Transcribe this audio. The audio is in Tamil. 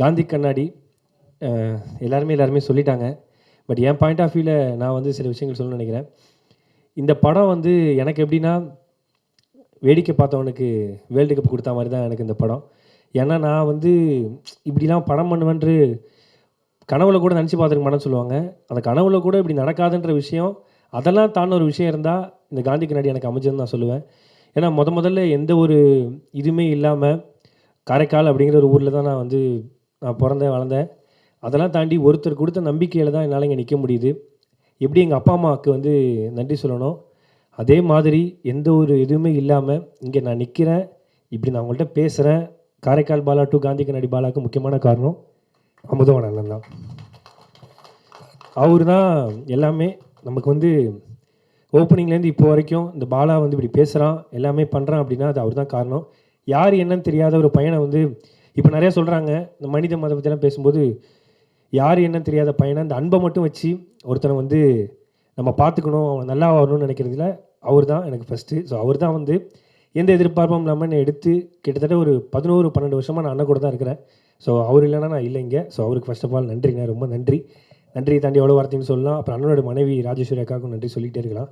காந்தி கண்ணாடி எல்லாருமே எல்லாருமே சொல்லிட்டாங்க. பட் என் பாயிண்ட் ஆஃப் வியூவில் நான் வந்து சில விஷயங்கள் சொல்லணும்னு நினைக்கிறேன். இந்த படம் வந்து எனக்கு எப்படின்னா வேடிக்கை பார்த்தவனுக்கு வேர்ல்டு கப் கொடுத்த மாதிரி தான் எனக்கு இந்த படம். ஏன்னா நான் வந்து இப்படிலாம் படம் பண்ணுவேன்று கனவுல கூட நினச்சி பார்த்துருக்க மாட்டேன்னு சொல்லுவாங்க. அந்த கனவுல கூட இப்படி நடக்காதுன்ற விஷயம் அதெல்லாம் தாண்ட ஒரு விஷயம் இருந்தால் இந்த காந்தி கண்ணாடி எனக்கு அமைஞ்சதுன்னு நான் சொல்லுவேன். ஏன்னா முத முதல்ல எந்த ஒரு இதுவுமே இல்லாமல் காரைக்கால் அப்படிங்கிற ஒரு ஊரில் தான் நான் வந்து நான் பிறந்தேன் வளர்ந்தேன். அதெல்லாம் தாண்டி ஒருத்தர் கொடுத்த நம்பிக்கையில் தான் என்னால் இங்கே நிற்க முடியுது. எப்படி எங்கள் அப்பா அம்மாவுக்கு வந்து நன்றி சொல்லணும்? அதே மாதிரி எந்த ஒரு இதுவுமே இல்லாமல் இங்கே நான் நிற்கிறேன் இப்படி நான் உங்கள்கிட்ட பேசுகிறேன் காரைக்கால் பாலா டு காந்தி கண்ணாடி பாலாவுக்கு முக்கியமான காரணம் அமுதவன் அண்ணன் தான். அவர் தான் எல்லாமே நமக்கு வந்து ஓப்பனிங்லேருந்து இப்போ வரைக்கும் இந்த பாலா வந்து இப்படி பேசுகிறான் எல்லாமே பண்ணுறான் அப்படின்னா அது அவர் தான் காரணம். யார் என்னன்னு தெரியாத ஒரு பையனை வந்து இப்போ நிறைய சொல்கிறாங்க இந்த மனித மத பற்றிலாம் பேசும்போது யார் என்னன்னு தெரியாத பையனை அந்த அன்பை மட்டும் வச்சு ஒருத்தனை வந்து நம்ம பார்த்துக்கணும் அவன் நல்லா வரணும்னு நினைக்கிறதுல அவர் தான் எனக்கு ஃபஸ்ட்டு ஸோ அவர் தான் வந்து எந்த எதிர்பார்ப்பும் இல்லாமல் என்னை எடுத்து கிட்டத்தட்ட ஒரு பதினோரு பன்னெண்டு வருஷமாக நான் அண்ணன் கூட தான் இருக்கிறேன். ஸோ அவர் இல்லைன்னா நான் இல்லைங்க ஸோ அவருக்கு ஃபஸ்ட் ஆஃப் ஆல் நன்றிங்க ரொம்ப நன்றி. நன்றியை தாண்டி எவ்வளோ வார்த்தைன்னு சொல்லலாம். அப்புறம் அண்ணனோட மனைவி ராஜேஸ்வரி அக்காவுக்கும் நன்றி சொல்லிகிட்டே இருக்கலாம்.